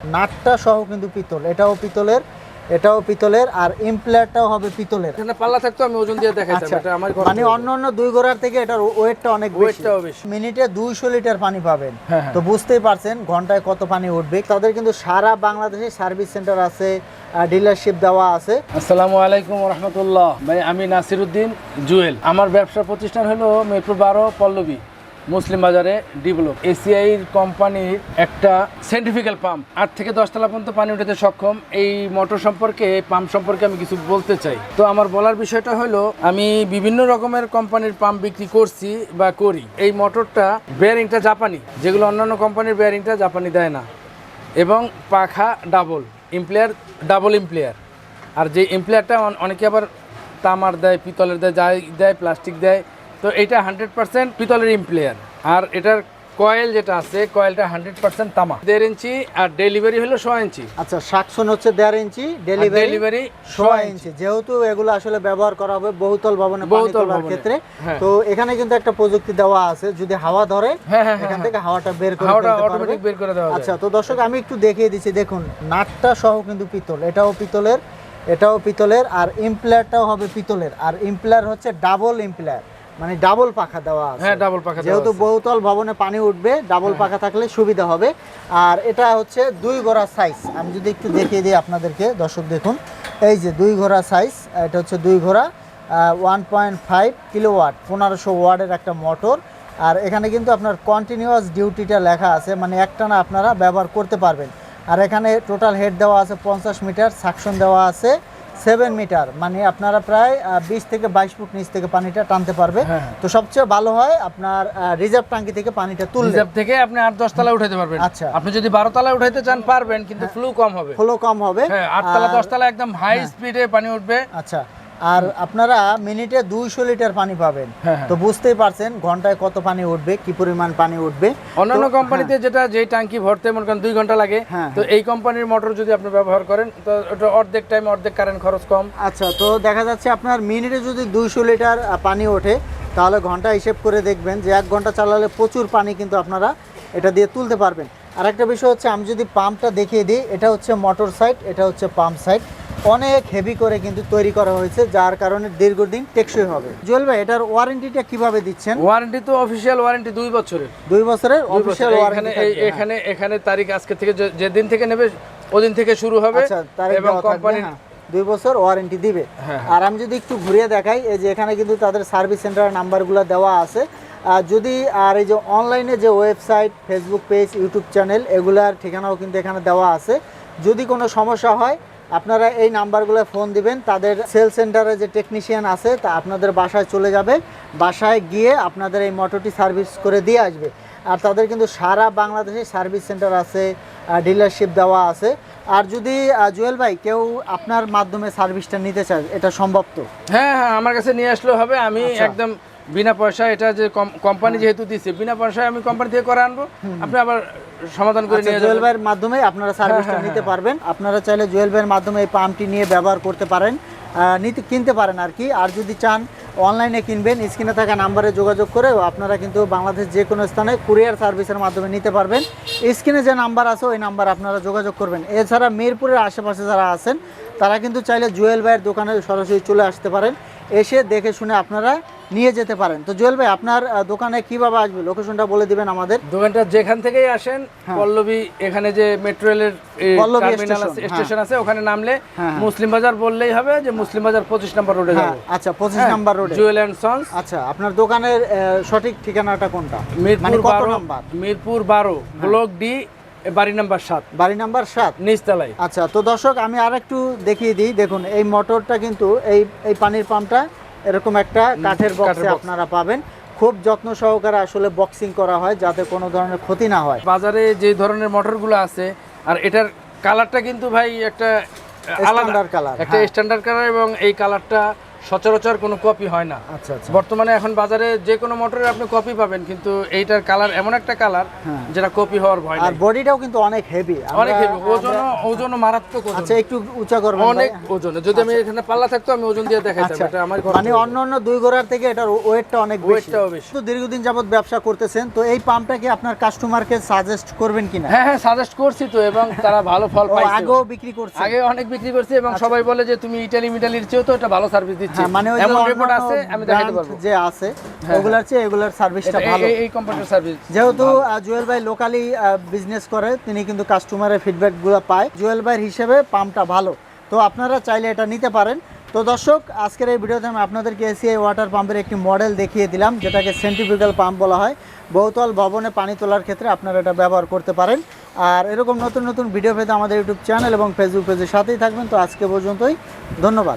নাটটা সহ কিন্তু পিতল এটাও পিতলের এটাও পিতলের আর ইমপ্লেয়ারটাও হবে পিতলের। এখানে পাল্লা থাকতো আমি ওজন দিয়ে দেখাইতাম আচ্ছা এটা আমার মানে অন্য অন্য দুই গোড়ার থেকে এটার ওয়েটটা অনেক বেশি। ওয়েটটাও বেশি। মিনিটে দুইশো লিটার পানি পাবেন। হ্যাঁ, হ্যাঁ। তো বুঝতেই পারছেন ঘন্টায় কত পানি উঠবে। তাদের কিন্তু সারা বাংলাদেশে সার্ভিস সেন্টার আছে ডিলারশিপ দেওয়া আছে। আসসালামু আলাইকুম রহমতুল্লাহ ভাই আমি নাসিরুদ্দিন জুয়েল। আমার ব্যবসা প্রতিষ্ঠান হলো মেট্রো বারো পল্লবী। মুসলিম বাজারে ডেভেলপ। এসিআই কোম্পানির একটা সাইন্টিফিক্যাল পাম্প আট থেকে দশ তলা পর্যন্ত পানি উঠাতে সক্ষম। এই মোটর সম্পর্কে পাম্প সম্পর্কে আমি কিছু বলতে চাই। তো আমার বলার বিষয়টা হলো, আমি বিভিন্ন রকমের কোম্পানির পাম্প বিক্রি করছি বা করি। এই মোটরটা বেয়ারিংটা জাপানি। যেগুলো অন্যান্য কোম্পানির বেয়ারিংটা জাপানি দেয় না। এবং পাখা ডাবল ইমপ্লেয়ার ডাবল ইমপ্লেয়ার আর যে ইমপ্লেয়ারটা অনেকে আবার তামার দেয়, পিতলের দেয়, যাই দেয় প্লাস্টিক দেয়। তো এটা হান্ড্রেড পার্সেন্ট পিতলের ইমপ্লেয়ার আর এটার কয়েল যেটা আছে কয়েলটা হান্ড্রেড পার্সেন্ট তামা। দেড় ইঞ্চি আর ডেলিভারি হলো ছ ইঞ্চি। আচ্ছা সাকশন হচ্ছে দেড় ইঞ্চি ডেলিভারি ডেলিভারি সোয়া ইঞ্চি। যেহেতু এগুলো আসলে ব্যবহার করা হবে বহুতল ভবনে বহুতল ক্ষেত্রে। হ্যাঁ। তো এখানে কিন্তু একটা প্রযুক্তি দেওয়া আছে যদি হাওয়া ধরে হ্যাঁ, হ্যাঁ, এখান থেকে হাওয়াটা বের করে হাওয়াটা অটোমেটিক বের করে দেওয়া আচ্ছা তো দর্শক আমি একটু দেখিয়ে দিচ্ছি। দেখুন নাটটা সহ কিন্তু পিতল এটাও পিতলের এটাও পিতলের আর ইমপ্লেয়ারটাও হবে পিতলের। আর ইমপ্লেয়ার হচ্ছে ডাবল ইমপ্লেয়ার মানে ডাবল পাখা দেওয়া আছে। হ্যাঁ ডাবল পাখা যেহেতু বহুতল ভবনে পানি উঠবে ডাবল হ্যাঁ। পাখা থাকলে সুবিধা হবে। আর এটা হচ্ছে দুই গোড়া সাইজ আমি যদি একটু দেখিয়ে দিই আপনাদেরকে দর্শক দেখুন। এই যে দুই ঘোড়া সাইজ এটা হচ্ছে দুই ঘোড়া one point five kilowatt পনেরোশো ওয়ার্ডের একটা মোটর আর এখানে কিন্তু আপনার কন্টিনিউয়াস ডিউটিটা লেখা আছে মানে একটানা আপনারা ব্যবহার করতে পারবেন। আর এখানে টোটাল হেড দেওয়া আছে পঞ্চাশ মিটার সাকশন দেওয়া আছে। সেভেন মিটার মানে আপনারা প্রায় বিশ থেকে বাইশ ফুট নিচ থেকে পানিটা টানতে পারবে। হ্যাঁ, হ্যাঁ। তো সবচেয়ে ভালো হয় আপনার রিজার্ভ ট্যাঙ্কি থেকে পানিটা তুললে। রিজার্ভ থেকে আপনি আট দশ তলায় উঠাতে পারবেন। আচ্ছা। আপনি যদি বারো তলায় উঠাইতে চান পারবেন কিন্তু ফ্লু কম হবে। ফ্লু কম হবে। হ্যাঁ আট তলা দশ তলা একদম হাই স্পিডে পানি উঠবে। আচ্ছা। আর আপনারা মিনিটে দুইশো লিটার পানি পাবেন। হ্যাঁ, হ্যাঁ। তো বুঝতেই পারছেন ঘন্টায় কত পানি উঠবে কি পরিমাণ পানি উঠবে। অন্যান্য কোম্পানিতে যেটা যেই ট্যাঙ্কি ভরতে মনে করেন দুই ঘণ্টা লাগে হ্যাঁ, তো এই কোম্পানির মোটর যদি আপনি ব্যবহার করেন তো ওটা অর্ধেক টাইম অর্ধেক কারেন্ট খরচ কম। আচ্ছা তো দেখা যাচ্ছে আপনার মিনিটে যদি দুইশো লিটার পানি ওঠে তাহলে ঘণ্টা হিসেব করে দেখবেন যে এক ঘণ্টা চালালে প্রচুর পানি কিন্তু আপনারা এটা দিয়ে তুলতে পারবেন। আর একটা বিষয় হচ্ছে আমি যদি পাম্পটা দেখিয়ে দিই এটা হচ্ছে মোটর সাইড এটা হচ্ছে পাম্প সাইড অনেক হেভি করে কিন্তু তৈরি করা হয়েছে যার কারণে দীর্ঘদিন টেকসই হবে। জুয়েল ভাই এটার ওয়ারেন্টিটা কীভাবে দিচ্ছেন? ওয়ারেন্টি তো অফিসিয়াল ওয়ারেন্টি দুই বছরের। দুই বছরের অফিসিয়াল ওয়ারেন্টি এখানে এখানে তারিখ আজকে থেকে যে- যেদিন থেকে নেবে ওদিন থেকে শুরু হবে। আচ্ছা এবং কোম্পানি হ্যাঁ। দুই বছর ওয়ারেন্টি দিবে। হ্যাঁ, আর আমি যদি একটু ঘুরিয়ে দেখাই এই যে এখানে কিন্তু তাদের সার্ভিস সেন্টারের নাম্বারগুলো দেওয়া আছে। আর যদি আর এই যে অনলাইনে যে website Facebook page YouTube channel এগুলার ঠিকানাও কিন্তু এখানে দেওয়া আছে। যদি কোনো সমস্যা হয় আপনারা এই নাম্বারগুলো ফোন দিবেন তাদের সেল সেন্টারে যে টেকনিশিয়ান আছে তা আপনাদের বাসায় চলে যাবে। বাসায় গিয়ে আপনাদের এই মোটরটি সার্ভিস করে দিয়ে আসবে। আর তাদের কিন্তু সারা বাংলাদেশে সার্ভিস সেন্টার আছে ডিলারশিপ দেওয়া আছে। আর যদি জুয়েল ভাই কেউ আপনার মাধ্যমে সার্ভিসটা নিতে চায় এটা সম্ভব তো? হ্যাঁ হ্যাঁ আমার কাছে নিয়ে আসলেও হবে। আমি আচ্ছা। একদম বিনা পয়সা এটা যে কোম্পানি যেহেতু দিচ্ছে বিনা পয়সায় আমি কোম্পানি থেকে করে আনব? আপনি আবার সমাধান করে আচ্ছা নিয়ে জুয়েল ভাইয়ের মাধ্যমে আপনারা সার্ভিসটা হ্যাঁ, নিতে পারবেন। আপনারা চাইলে জুয়েল ভাইয়ের মাধ্যমে এই পাম্পটি নিয়ে ব্যবহার করতে পারেন। নিতে কিনতে পারেন আর কি। আর যদি চান অনলাইনে কিনবেন। স্ক্রিনে থাকা নাম্বারে যোগাযোগ করে আপনারা কিন্তু বাংলাদেশ যে কোনো স্থানে কুরিয়ার সার্ভিসের মাধ্যমে নিতে পারবেন। স্ক্রিনে যে নাম্বার আছে ওই নাম্বার আপনারা যোগাযোগ করবেন। এছাড়া মিরপুরের আশেপাশে যারা আছেন তারা কিন্তু চাইলে জুয়েল ভাইয়ের দোকানে সরাসরি চলে আসতে পারেন। এসে দেখে শুনে আপনারা নিয়ে যেতে পারেন। তো জুয়েল ভাই আপনার দোকানে কীভাবে আসবে? লোকেশনটা বলে দিবেন আমাদের। দোকানটা যেখান থেকেই আসেন পল্লবী এখানে যে মেট্রো রেলের হ্যাঁ। স্টেশন, আছে হ্যাঁ। ওখানে নামলে হ্যাঁ, হ্যাঁ। মুসলিম বাজার বললেই হবে যে মুসলিম বাজার পঁচিশ নম্বর রোডে হ্যাঁ যাব। আচ্ছা পঁচিশ হ্যাঁ, নাম্বার রোডে জুয়েল অ্যান্ড সন্স। আচ্ছা আপনার দোকানের সঠিক ঠিকানাটা কোনটা? মানে মিরপুর কত বারো নাম্বার? মিরপুর বারো ব্লক ডি বাড়ি নাম্বার সাত। বাড়ি নাম্বার সাত? নিচতলায়। আচ্ছা তো দর্শক আমি আর একটু দেখিয়ে দিই। দেখুন এই মোটরটা কিন্তু এই এই পানির পাম্পটা এরকম একটা কাঠের বক্সে আপনারা পাবেন। খুব যত্ন সহকারে আসলে বক্সিং করা হয় যাতে কোনো ধরনের ক্ষতি না হয়। বাজারে যে ধরনের মোটরগুলো আছে আর এটার কালারটা কিন্তু ভাই একটা আলাদা। কালার একটা। স্ট্যান্ডার্ড কালার এবং এই কালারটা সচরাচর কোনো কপি হয় না। আচ্ছা আচ্ছা। বর্তমানে এখন বাজারে যে কোনো মোটরের আপনি কপি পাবেন কিন্তু এইটার কালার এমন একটা কালার হ্যাঁ। যেটা কপি হওয়ার ভয় আর বডিটাও কিন্তু অনেক হেভি অনেক heavy, ওজন ওজনও মারাত্মক ওজন। আচ্ছা একটু উঁচা করবেন অনেক ওজন। যদি আমি এখানে পাল্লা থাকতো আমি ওজন দিয়ে দেখাইতাম আচ্ছা। এটা আমার মানে অন্য অন্য দুই গোড়ার থেকে এটার ওয়েটটা অনেক বেশি। ওয়েটটাও বেশি। তো দীর্ঘদিন যাবত ব্যবসা করতেছেন তো এই পাম্পটা কি আপনার কাস্টমারকে সাজেস্ট করবেন কিনা? হ্যাঁ হ্যাঁ সাজেস্ট করছি তো এবং তারা ভালো ফল পাইছে। আগেও বিক্রি করছে। আগে অনেক বিক্রি করছে এবং সবাই বলে যে তুমি ইটালি মিটালির চেয়েও তো এটা ভালো সার্ভিস দিচ্ছে। হ্যাঁ মানে ওই যে এমন রিপোর্ট আছে আমি দেখাতে পারব। যে আছে হ্যাঁ, ওগুলার চেয়ে এগুলার সার্ভিসটা ভালো। এই- কম্পিউটার সার্ভিস যেহেতু জুয়েল ভাই লোকালি বিজনেস করে তিনি কিন্তু কাস্টমারের ফিডব্যাকগুলো পায়। জুয়েল ভাইয়ের হিসেবে পাম্পটা ভালো। তো আপনারা চাইলে এটা নিতে পারেন। তো দর্শক আজকের এই ভিডিওতে আমি আপনাদেরকে এসিআই ওয়াটার পাম্পের একটি মডেল দেখিয়ে দিলাম যেটাকে সেন্টিফিক্যাল পাম্প বলা হয়। বহুতল ভবনে পানি তোলার ক্ষেত্রে আপনারা এটা ব্যবহার করতে পারেন। আর এরকম নতুন নতুন ভিডিও পেতে আমাদের ইউটিউব চ্যানেল এবং ফেসবুক পেজের সাথেই থাকবেন। তো আজকে পর্যন্তই ধন্যবাদ।